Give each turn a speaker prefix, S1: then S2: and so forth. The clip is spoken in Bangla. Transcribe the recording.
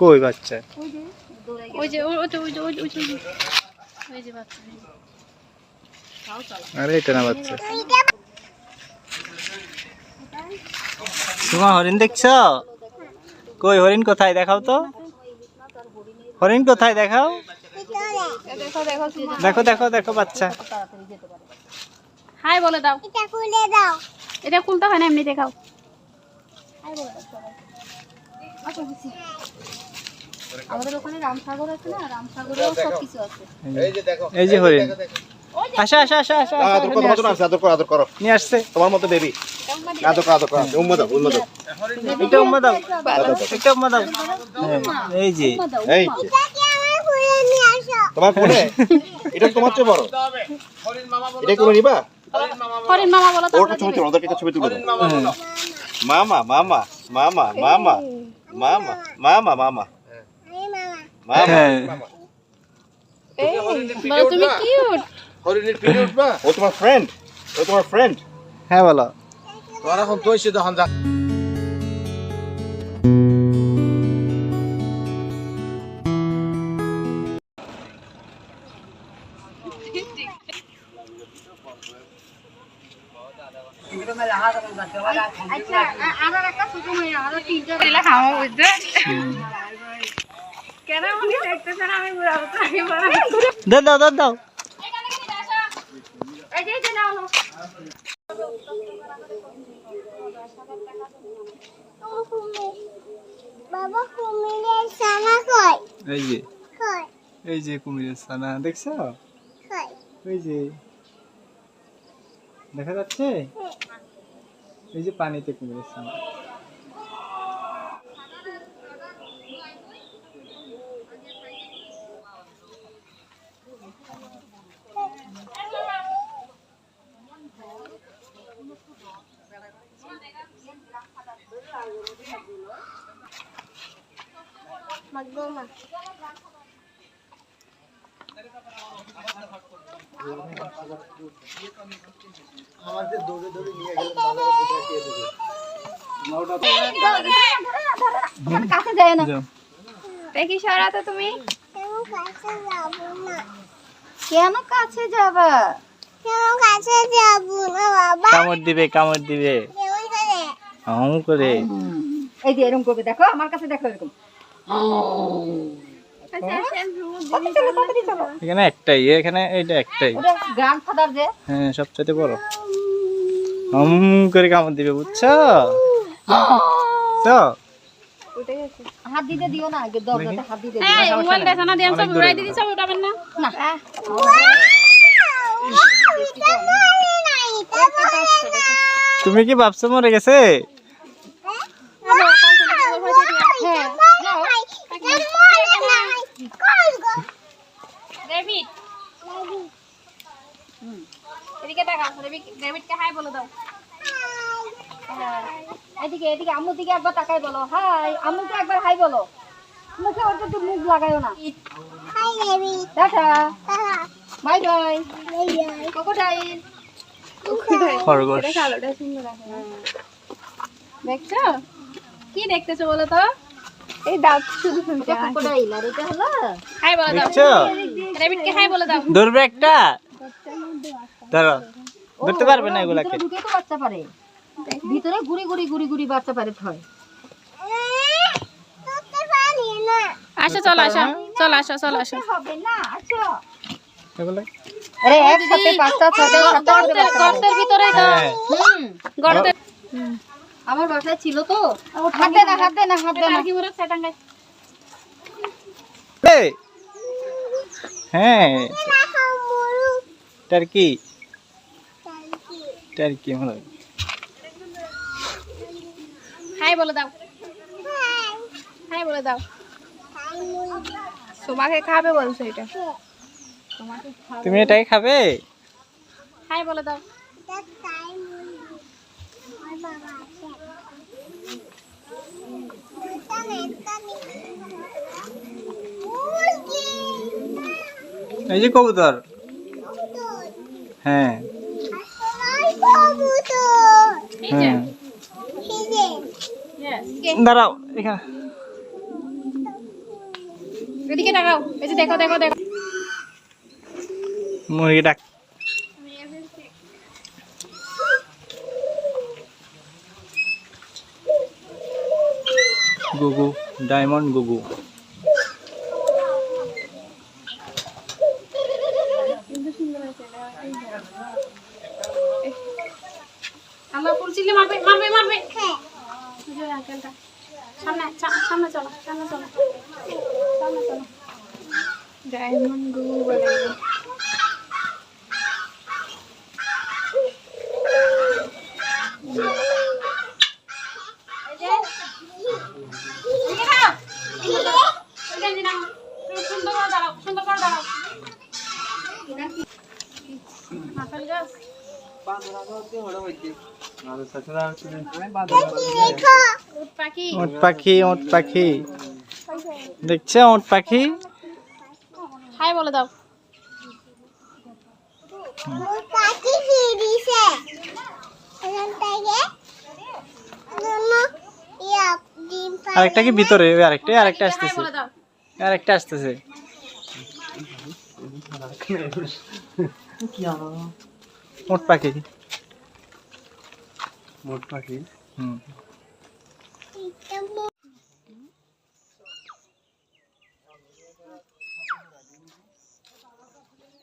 S1: কই বাচ্চা?
S2: ওই যে ওই যে ওই যে ওই যে ওই যে বাচ্চা।
S1: আরে এটা না বাচ্চা। তোমার হরিণ দেখছ? কই হরিণ কোথায়? দেখাও তো। হরিণ কোথায়? দেখাও।
S2: দেখো দেখো
S1: দেখো দেখো দেখো বাচ্চা।
S2: হাই বলে দাও।
S3: এটা খুলে দাও।
S2: এটা খুলতে হয় না এমনি দেখাও। আমাদের ওখানে রামসাগর আছে না? রামসাগরেও সব কিছু আছে।
S1: এই যে হরিণ। আসা আসা আসা আসা আসা,
S4: আদর করো আদর
S1: আসছে,
S4: আদর করো আদর করো।
S1: নিয়ে আসছে।
S4: তোমার মতো বেবি আদর করো আদর করো। উম্ম দাও উম্ম দাও।
S1: উম্মা দাও। উম্মা দাও। হ্যাঁ, এই যে।
S4: এই তোমার কোলে এটা তোমার চেয়ে বড়। এটা তুমি নিবা
S2: হরিণ মামা বলো তো
S4: ওটা ছবি তুলো ওদেরকে ছবি তুলে
S1: হ্যাঁ।
S4: মামা মামা মামা মামা মামা মামা মামা
S3: মামা
S4: মামা।
S1: হ্যাঁ।
S2: তুমি কিউট
S5: হরিণের পিঠে উঠবা?
S4: ও তোমার ফ্রেন্ড ও তোমার ফ্রেন্ড
S1: হ্যাঁ বলো।
S5: তোমার এখন তখন যা।
S2: আচ্ছা আমার একটা ছোট মেয়ে তিনটা। দিলে খাওয়া বুঝতে কেন উনি দেখতেছেন? আমি ঘুরাবো তো আমি
S1: দাও দাও দাও দাও।
S2: এই যে নাও নাও।
S3: বাবা কুমিরের সানা কই?
S1: এই যে।
S3: কই?
S1: এই যে কুমিরের ছানা দেখছ?
S3: কই?
S1: ওই যে। দেখা যাচ্ছে? এই যে পানিতে কুমিরের ছানা।
S3: কেন কাছে যাব না?
S2: কেন কাছে যাবা?
S3: কেন কাছে যাব না বাবা?
S1: কামড় দিবে কামড় দিবে।
S3: কেমন করে?
S1: হাউ করে।
S2: এই যে এরকম করবে দেখো আমার কাছে দেখো এরকম।
S1: এখানে একটাই এখানে এইটা একটাই। হ্যাঁ সবচেয়ে বড়। হম করে কামড় দিবে বুঝছ? তো
S2: হাত দিতে দিও না আগে দরজাতে হাত দিতে দিও।
S6: এই মোবাইল দেখো না দিয়ে সব উড়াই দিদি সব উঠাবেন না?
S2: না।
S3: এটা মরে না এটা মরে না
S1: তুমি কি ভাবছ মরে গেছে?
S6: ডেভিড এদিকে দেখা ডেভিডকে হাই বলে দাও।
S2: হ্যাঁ। এদিকে এদিকে আম্মুর দিকে একবার তাকাই বলো। হাই আম্মুকে একবার হাই বলো। মুখে তো মুখ না।
S3: Hi baby
S2: tata. Bye bye.
S3: Bye bye.
S2: Crocodile
S1: খরগোশ।
S6: দেখছ? কি দেখতেছো বলো তো? এই দাঁত শুধু শুনতে
S2: কোকোডাইল আর এটা হলো?
S6: হাই বলে দাও।
S1: দেখছ
S6: হাই বলে দাও।
S1: ধরবে একটা? ধরো। ধরতে পারবে না এগুলাকে।
S2: ঢুকে তো বাচ্চা পারে। ভিতরে গুড়ি গুড়ি গুড়ি গুড়ি বাচ্চা পারে হয়
S3: করতে পারি না
S6: আসো চলো আসো। চলো আসো চলো আসো।
S2: হবে না
S1: এগুলা?
S2: আরে একসাথে পাঁচটা ছটা সাতটা
S6: গর্তের
S2: বাচ্চা পারে।
S6: গর্তের ভিতরে তো।
S1: হ্যাঁ।
S2: হুম
S6: গর্তের
S2: আমার বাসায় ছিল তো। হাত না হাত দে না হাত না।
S6: কি বলে সেটাঙ্গাই
S1: এই, হ্যাঁ। টার্কি। টার্কি হয়।
S6: হাই বলে দাও। হাই বলে দাও। তোমাকে খাবে বলছো এটা।
S1: তুমি এটাই খাবে?
S6: হাই বলে দাও
S3: এটা তাই মুরগি আর বাবা আছে এটা নে এটা নে মুরগি
S1: এই যে কবুতর। হ্যাঁ। হ্যাঁ. দাঁড়াও এখানে।
S6: এদিকে তাকাও এই যে দেখো দেখো দেখো।
S1: মুরগি ডাক। গুগু ডায়মন্ড গুগু।
S6: আল্লাহ পুরছিলে মারবে মারবে মারবে। এই যে আঙ্কেলটা সামনে সামনে চলো সামনে চলো। সামনে চলো। ডায়মন্ড গুগু বলে এদিকে দাঁড়াও। এদিকে দাঁড়াও। তুমি সুন্দর করে দাঁড়াও সুন্দর করে দাঁড়াও মাথাল গাছ উট পাখি
S1: ওট পাখি দেখছে ওট পাখি
S6: হাই বলে দাও।
S3: কি
S1: আরেকটা কি ভিতরে? ওই আরেকটা ওই আরেকটা আসতেছে।
S6: দাও।
S1: আরেকটা আসতেছে ওট পাখি
S4: মোট পাখি
S1: হুম।
S3: একটা